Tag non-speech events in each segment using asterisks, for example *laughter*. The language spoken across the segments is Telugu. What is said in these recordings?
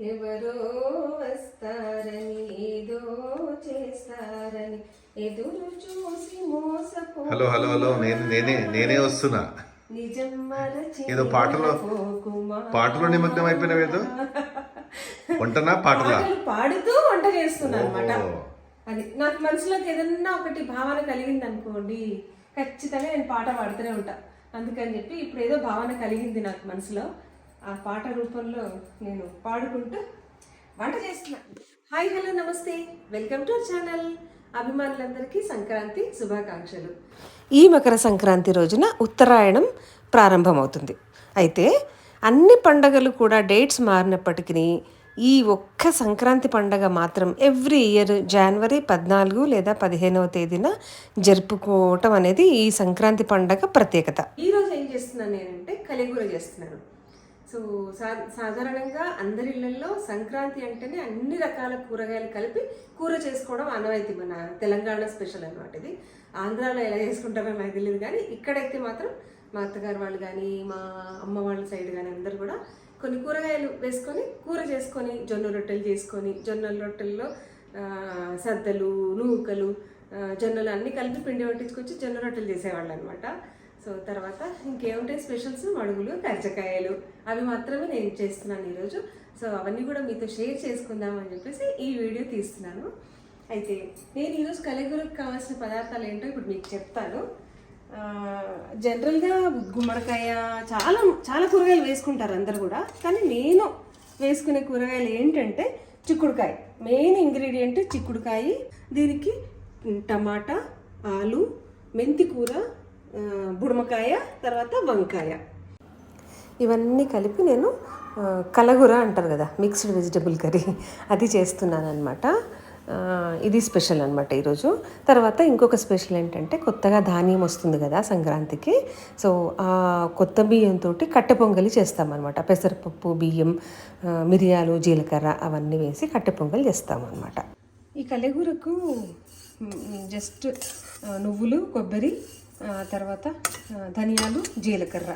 ఎవరో వస్తారని ఏదో చేస్తారని ఎదురు చూసి మోసపో హలో హలో హలో నేను నేనే నేనే వస్తున్నా. నిజం మరచి ఏదో పాటలో. పాటలో నిమగ్నం అయిపోయినావు ఏదో? వంటనా పాటలా? పాటలు పాడుతూ వంట చేస్తున్నాను అనమాట. అది నాకు మనసులోకి ఏదన్నా ఒకటి భావన కలిగింది అనుకోండి ఖచ్చితంగా నేను పాట పాడుతూనే ఉంటా. అందుకని చెప్పి ఇప్పుడు ఏదో భావన కలిగింది నాకు మనసులో. ఆ పాట రూపంలో నేను పాడుకుంటూ వంట చేస్తున్నా. హాయ్ హలో నమస్తే. Welcome to channel. అభిమానులందరికీ సంక్రాంతి శుభాకాంక్షలు. ఈ మకర సంక్రాంతి రోజున ఉత్తరాయణం ప్రారంభమవుతుంది. అయితే అన్ని పండగలు కూడా డేట్స్ మారినప్పటికీ ఈ ఒక్క సంక్రాంతి పండగ మాత్రం ఎవ్రీ ఇయర్ జనవరి పద్నాలుగు లేదా పదిహేనవ తేదీన జరుపుకోవటం అనేది ఈ సంక్రాంతి పండగ ప్రత్యేకత. ఈ రోజు ఏం చేస్తున్నాను నేనంటే కలిగూర చేస్తున్నాను. సో సా సాధారణంగా అందరి ఇళ్ళలో సంక్రాంతి అంటేనే అన్ని రకాల కూరగాయలు కలిపి కూర చేసుకోవడం ఆనవాయితీ మన తెలంగాణ స్పెషల్ అనమాట ఇది. ఆంధ్రాలో ఎలా చేసుకుంటారో నాకు తెలియదు కానీ ఇక్కడైతే మాత్రం మా అత్తగారు వాళ్ళు కానీ మా అమ్మ వాళ్ళ సైడ్ కానీ అందరు కూడా కొన్ని కూరగాయలు వేసుకొని కూర చేసుకొని జొన్న రొట్టెలు చేసుకొని జొన్నల రొట్టెల్లో సద్దలు నూకలు జొన్నలు అన్నీ కలిపి పిండి పట్టించుకొచ్చి జొన్న రొట్టెలు చేసేవాళ్ళు అనమాట సో తర్వాత ఇంకేముంటాయి స్పెషల్స్? మడుగులు కజ్జకాయలు. అవి మాత్రమే నేను చేస్తున్నాను ఈరోజు. సో అవన్నీ కూడా మీతో షేర్ చేసుకుందాం అని చెప్పేసి ఈ వీడియో తీస్తున్నాను. అయితే నేను ఈరోజు కలగూరకు కావాల్సిన పదార్థాలు ఏంటో ఇప్పుడు మీకు చెప్తాను. జనరల్గా గుమ్మడికాయ చాలా చాలా కూరగాయలు వేసుకుంటారు అందరు కూడా. కానీ నేను వేసుకునే కూరగాయలు ఏంటంటే చిక్కుడుకాయ. మెయిన్ ఇంగ్రీడియంట్ చిక్కుడుకాయ. దీనికి టమాటా ఆలు మెంతి కూర బుడమకాయ తర్వాత వంకాయ. ఇవన్నీ కలిపి నేను కలగూర అంటారు కదా మిక్స్డ్ వెజిటబుల్ కర్రీ అది చేస్తున్నాను అనమాట ఇది స్పెషల్ అనమాట ఈరోజు. తర్వాత ఇంకొక స్పెషల్ ఏంటంటే కొత్తగా ధాన్యం వస్తుంది కదా సంక్రాంతికి. సో ఆ కొత్త బియ్యంతో కట్టె పొంగలి చేస్తామన్నమాట. పెసరపప్పు బియ్యం మిరియాలు జీలకర్ర అవన్నీ వేసి కట్టె పొంగలి చేస్తామన్నమాట. ఈ కలగూరకు జస్ట్ నువ్వులు కొబ్బరి తర్వాత ధనియాలు జీలకర్ర.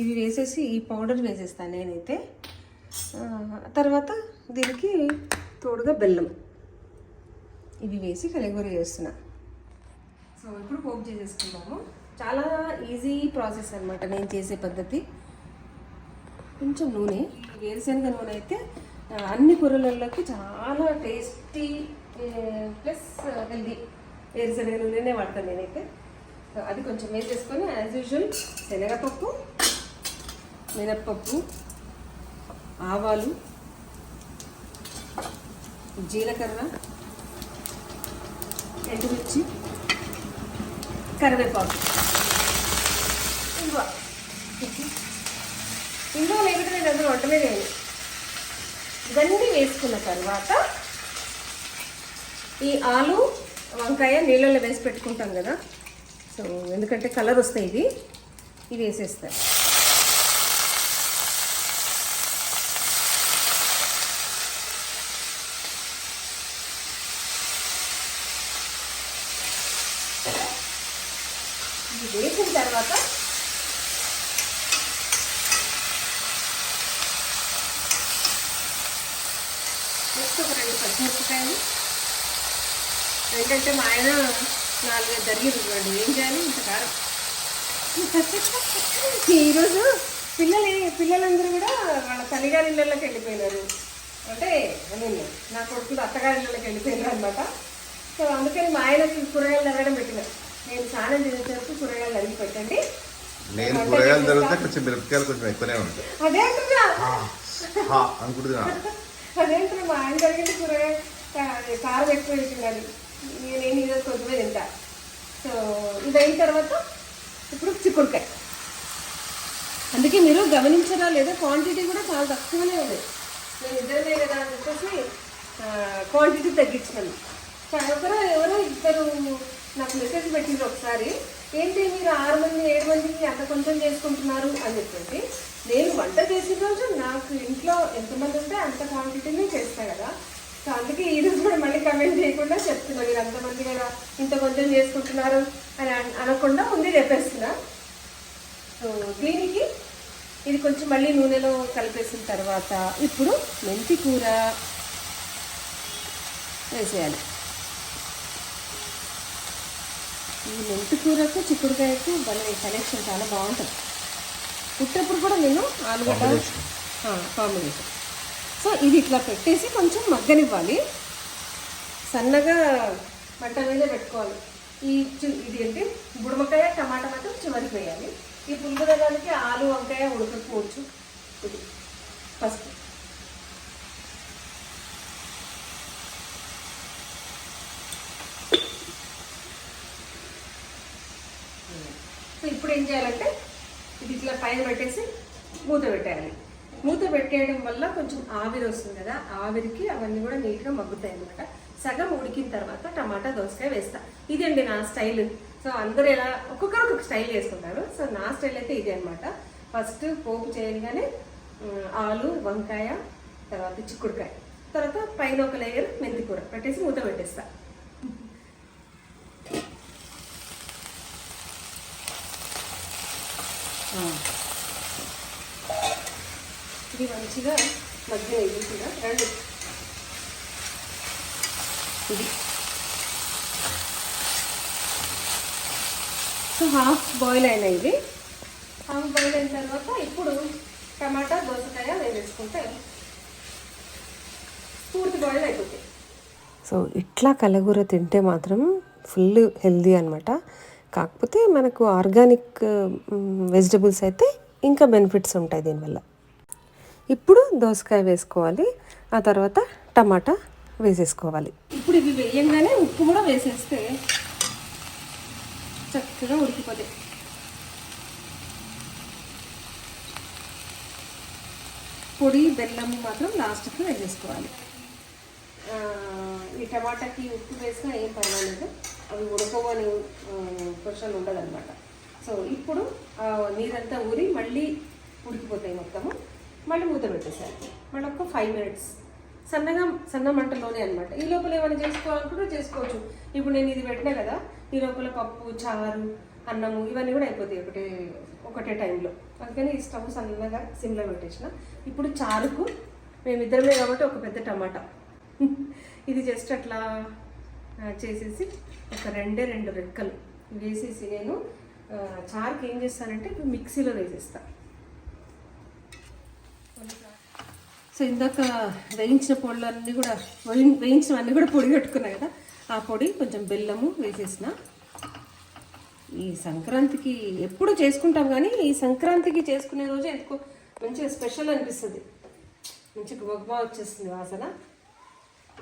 ఇవి వేసేసి ఈ పౌడర్ వేసేస్తాను నేనైతే. తర్వాత దీనికి తోడుగా బెల్లం. ఇవి వేసి కలిగూర చేస్తున్నా సో ఇప్పుడు పోపు చేసేసుకున్నాము చాలా ఈజీ ప్రాసెస్ అనమాట నేను చేసే పద్ధతి. కొంచెం నూనె వేరుశనగ నూనె అయితే అన్ని కూరలలోకి చాలా టేస్టీ ప్లస్ హెల్దీ. వేరుశనగ నూనెనే వాడతాను నేనైతే. అది కొంచెం వేసేసుకొని యాజ్ యూజువల్ శనగపప్పు మినప్పప్పు ఆవాలు జీలకర్ర ఎండుమిర్చి కరివేపాకు. ఇంగువ. ఇంగువ లేకపోతే నేను అందులో వంటలే చేయను ఇవన్నీ వేసుకున్న తర్వాత ఈ ఆలు వంకాయ నీళ్ళలో వేసి పెట్టుకుంటాం కదా సో ఎందుకంటే కలర్ వస్తాయి ఇవి. ఇవి వేసేస్తాను. ఇది వేసిన తర్వాత నెక్స్ట్ ఒక రెండు పచ్చిమిరపకాయలు. ఏంటంటే మా ఆయన నాలుగైదు జరిగింది ఇవ్వండి ఏం చేయాలి? ఇంత కారం. *laughs* ఈరోజు పిల్లలు పిల్లలందరూ కూడా వాళ్ళ తల్లిగారి ఇళ్ళకి వెళ్ళిపోయినారు. అంటే ఐ మీన్ నా కొడుకులు అత్తగారి ఇళ్ళకి వెళ్ళిపోయినారు అనమాట సో అందుకని మా ఆయనకి కూరగాయలు తరగడం పెట్టిన. నేను స్నానం చేసేసరికి కూరగాయలు అరిగి పెట్టండి. నేను కూరగాయలు కొంచెం మిరపకాయలు కొంచెం ఎక్కువనే ఉంటాయి. అదే అనుకుంటున్నా. *laughs* అదేంటున్నా మా ఆయన జరిగింది కూరగాయ కారం ఎక్కువ పెట్టినాడు నేనేం ఈరోజు కొద్దిగా తింటారు సో ఇది అయిన తర్వాత ఇప్పుడు చిక్కుడుకాయ. అందుకే మీరు గమనించరా లేదా క్వాంటిటీ కూడా చాలా తక్కువనే ఉంది. నేను ఇద్దరమే కదా అని చెప్పేసి క్వాంటిటీ తగ్గించాను కానీ ఎవరో ఇద్దరు నాకు మెసేజ్ పెట్టిండ్రు ఒకసారి ఏంటి మీరు ఆరు మంది ఏడు మందికి అంత కొంచెం చేసుకుంటున్నారు? అని చెప్పేసి నేను వంట చేసిన రోజు నాకు ఇంట్లో ఎంతమంది ఉంటే అంత క్వాంటిటీనే చేస్తా కదా. సో అందుకే ఈ రోజు కూడా మళ్ళీ కమెంట్ చేయకుండా చెప్తున్నా. మీరు అంతమంది కదా ఇంత కొంచెం చేసుకుంటున్నారు అని అన- అనకుండా ముందే చెప్పేస్తున్నా. సో దీనికి ఇది కొంచెం మళ్ళీ నూనెలో కలిపేసిన తర్వాత ఇప్పుడు మెంతి కూర వేసేయాలి. ఈ మెంతి కూరకు చిక్కుడుకాయకు భలే కనెక్షన్ చాలా బాగుంటుంది. పుట్టినప్పుడు కూడా నేను ఆలుగడ్డ కాంబినేషన్ సో ఇది ఇట్లా పెట్టేసి కొంచెం మగ్గనివ్వాలి. సన్నగా మంట మీద పెట్టుకోవాలి. ఈ చి- ఇది ఏంటి? బుడమకాయ టమాటా మాత్రం చివరికి వేయాలి. ఈ పులుగుదగానికి ఆలు వంకాయ ఉడకపోవచ్చు ఇది ఫస్ట్. సో ఇప్పుడు ఏం చేయాలంటే ఇది ఇట్లా పైన పెట్టేసి మూత పెట్టేయాలి. మూత పెట్టేయడం వల్ల కొంచెం ఆవిరి వస్తుంది కదా ఆవిరికి అవన్నీ కూడా నీట్గా మగ్గుతాయి అనమాట సగం ఉడికిన తర్వాత టమాటా దోసకాయ వేస్తా. ఇదండి నా స్టైల్. సో అందరూ ఎలా ఒక్కొక్కరు ఒక్కొక్క స్టైల్ చేసుకుంటారు సో నా స్టైల్ అయితే ఇదే అనమాట ఫస్ట్ పోపు చేయగానే ఆలు వంకాయ తర్వాత చిక్కుడుకాయ. తర్వాత పైన ఒక లేయర్ మెంతి కూర పెట్టేసి మూత పెట్టేస్తా. ఇది మంచిగా మధ్య ఇది కూడా రెండు. ఇది. సో హాఫ్ బాయిల్ అయినాయి ఇది హాఫ్ బాయిల్ అయిన తర్వాత ఇప్పుడు టమాటా దోసకాయ వేసేసుకుంటే పూర్తి బాయిల్ అయిపోతాయి. సో ఇట్లా కలగూర తింటే మాత్రం ఫుల్ హెల్దీ అనమాట కాకపోతే మనకు ఆర్గానిక్ వెజిటబుల్స్ అయితే ఇంకా బెనిఫిట్స్ ఉంటాయి దీనివల్ల. ఇప్పుడు దోసకాయ వేసుకోవాలి. ఆ తర్వాత టమాటా వేసేసుకోవాలి. ఇప్పుడు ఇవి వేయంగానే ఉప్పు కూడా వేసేస్తే చక్కగా ఉడికిపోతాయి. పొడి బెల్లం మాత్రం లాస్ట్కి వేసేసుకోవాలి. ఈ టమాటాకి ఉప్పు వేసినా ఏం పర్వాలేదు. అవి ఉడకవు క్వశ్చన్ ఉండదు అనమాట సో ఇప్పుడు నీరంతా ఊరి మళ్ళీ ఉడికిపోతాయి మొత్తము. మళ్ళీ మూత పెట్టేసారి మళ్ళీ ఒక ఫైవ్ మినిట్స్ సన్నగా సన్న మంటలోనే అనమాట ఈ లోపల ఏమైనా చేసుకోవాలనుకుంటే చేసుకోవచ్చు. ఇప్పుడు నేను ఇది పెట్టినా కదా ఈ లోపల పప్పు చారు అన్నము ఇవన్నీ కూడా అయిపోతాయి ఒకటే ఒకటే టైంలో అందుకని ఈ స్టవ్ సన్నగా సిమ్లో పెట్టేసిన. ఇప్పుడు చారుకు మేమిద్దరమే కాబట్టి ఒక పెద్ద టమాటా. *laughs* ఇది జస్ట్ అట్లా చేసేసి ఒక రెండే రెండు రెక్కలు వేసేసి నేను చారుకి ఏం చేస్తానంటే ఇప్పుడు మిక్సీలో వేసేస్తాను సో ఇందాక వేయించిన పొడులన్నీ కూడా వేయించినవన్నీ కూడా పొడి కట్టుకున్నా కదా ఆ పొడి కొంచెం బెల్లము వేసేసిన. ఈ సంక్రాంతికి ఎప్పుడు చేసుకుంటాం కానీ ఈ సంక్రాంతికి చేసుకునే రోజు ఎందుకో మంచిగా స్పెషల్ అనిపిస్తుంది. మంచి గుమగుమ వచ్చేస్తుంది వాసన.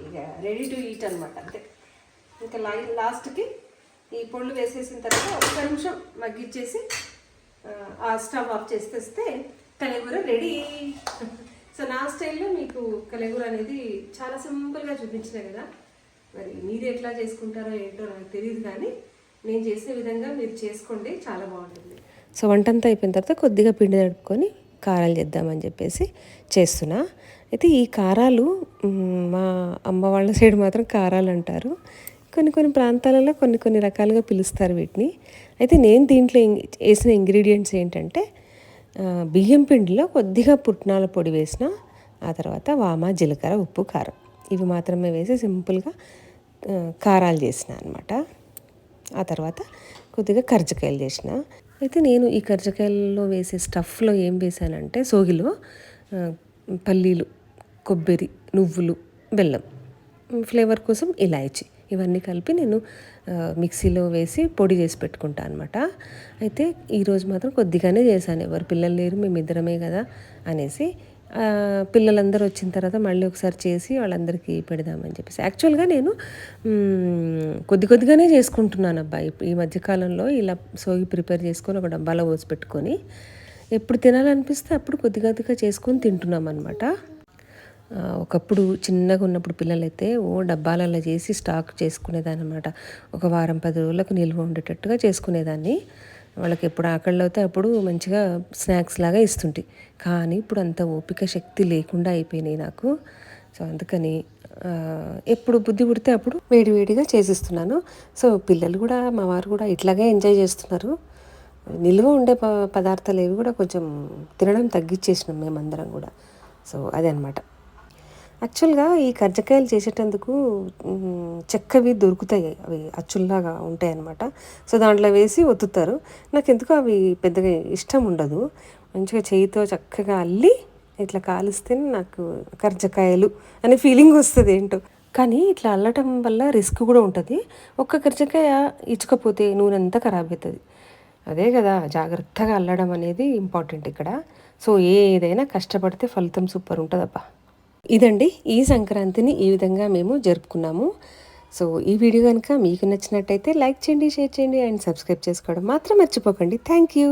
ఇక రెడీ టు ఈట్ అనమాట అంతే. ఇంకా లా లాస్ట్కి ఈ పొళ్ళు వేసేసిన తర్వాత ఒక్క నిమిషం మగ్గిచ్చేసి ఆ, స్టవ్ ఆఫ్ చేసేస్తే కలగూర రెడీ సో నా స్టైల్లో మీకు కలగూర అనేది చాలా సింపుల్గా చూపించిన కదా మరి మీరు ఎట్లా చేసుకుంటారో ఏంటో నాకు తెలియదు కానీ నేను చేసే విధంగా మీరు చేసుకోండి చాలా బాగుంటుంది. సో వంట అంతా అయిపోయిన తర్వాత కొద్దిగా పిండి తడుపుకొని కారాలు చేద్దామని చెప్పేసి చేస్తున్నా. అయితే ఈ కారాలు మా అమ్మ వాళ్ళ సైడ్ మాత్రం కారాలు అంటారు. కొన్ని కొన్ని ప్రాంతాలలో కొన్ని కొన్ని రకాలుగా పిలుస్తారు వీటిని. అయితే నేను దీంట్లో వేసిన ఇంగ్రీడియంట్స్ ఏంటంటే బియ్యం పిండిలో కొద్దిగా పుట్నాల పొడి వేసిన ఆ తర్వాత వామ జీలకర్ర ఉప్పు కారం. ఇవి మాత్రమే వేసి సింపుల్గా కారాలు చేసిన అనమాట ఆ తర్వాత కొద్దిగా కర్జకాయలు చేసిన. అయితే నేను ఈ కర్జకాయల్లో వేసే స్టఫ్లో ఏం వేసానంటే సోగిలో పల్లీలు కొబ్బరి నువ్వులు బెల్లం ఫ్లేవర్ కోసం ఇలాయచి. ఇవన్నీ కలిపి నేను మిక్సీలో వేసి పొడి చేసి పెట్టుకుంటాను అనమాట అయితే ఈరోజు మాత్రం కొద్దిగానే చేశాను. ఎవరు పిల్లలు లేరు మేము ఇద్దరమే కదా అనేసి. పిల్లలందరూ వచ్చిన తర్వాత మళ్ళీ ఒకసారి చేసి వాళ్ళందరికీ పెడదామని చెప్పేసి. యాక్చువల్గా నేను కొద్ది కొద్దిగానే చేసుకుంటున్నాను అబ్బాయి ఈ మధ్యకాలంలో ఇలా సోగి ప్రిపేర్ చేసుకొని ఒక డబ్బాలో పోసి పెట్టుకొని ఎప్పుడు తినాలనిపిస్తే అప్పుడు కొద్ది కొద్దిగా చేసుకొని తింటున్నాం అనమాట ఒకప్పుడు చిన్నగా ఉన్నప్పుడు పిల్లలైతే ఓ డబ్బాలలో చేసి స్టాక్ చేసుకునేదాన్ని అనమాట ఒక వారం పది రోజులకు నిల్వ ఉండేటట్టుగా చేసుకునేదాన్ని. వాళ్ళకి ఎప్పుడు ఆకళ్ళు అవుతే అప్పుడు మంచిగా స్నాక్స్ లాగా ఇస్తుంటే. కానీ ఇప్పుడు అంత ఓపిక శక్తి లేకుండా అయిపోయినాయి నాకు. సో అందుకని ఎప్పుడు బుద్ధి పుడితే అప్పుడు వేడివేడిగా చేసిస్తున్నాను. సో పిల్లలు కూడా మా వారు కూడా ఇట్లాగే ఎంజాయ్ చేస్తున్నారు. నిల్వ ఉండే ప పదార్థాలు ఏవి కూడా కొంచెం తినడం తగ్గించేసినాం మేమందరం కూడా. సో అదే అనమాట యాక్చువల్గా ఈ కజ్జకాయలు చేసేటందుకు చెక్కవి దొరుకుతాయి. అవి అచ్చుల్లాగా ఉంటాయి అన్నమాట. సో దాంట్లో వేసి ఒత్తుతారు. నాకు ఎందుకో అవి పెద్దగా ఇష్టం ఉండదు. మంచిగా చేయితో చక్కగా అల్లి ఇట్లా కాలిస్తే నాకు కర్జకాయలు అనే ఫీలింగ్ వస్తుంది ఏంటో. కానీ ఇట్లా అల్లటం వల్ల రిస్క్ కూడా ఉంటుంది. ఒక్క కర్జకాయ ఇచ్చకపోతే నూనె అంతా ఖరాబ్ అవుతుంది అదే కదా జాగ్రత్తగా అల్లడం అనేది ఇంపార్టెంట్ ఇక్కడ. సో ఏదైనా కష్టపడితే ఫలితం సూపర్ ఉంటుందబ్బా. ఇదండి ఈ సంక్రాంతిని ఈ విధంగా మేము జరుపుకున్నాము. సో ఈ వీడియో కనుక మీకు నచ్చినట్టయితే లైక్ చేయండి షేర్ చేయండి అండ్ సబ్స్క్రైబ్ చేసుకోవడం మాత్రం మర్చిపోకండి. Thank you.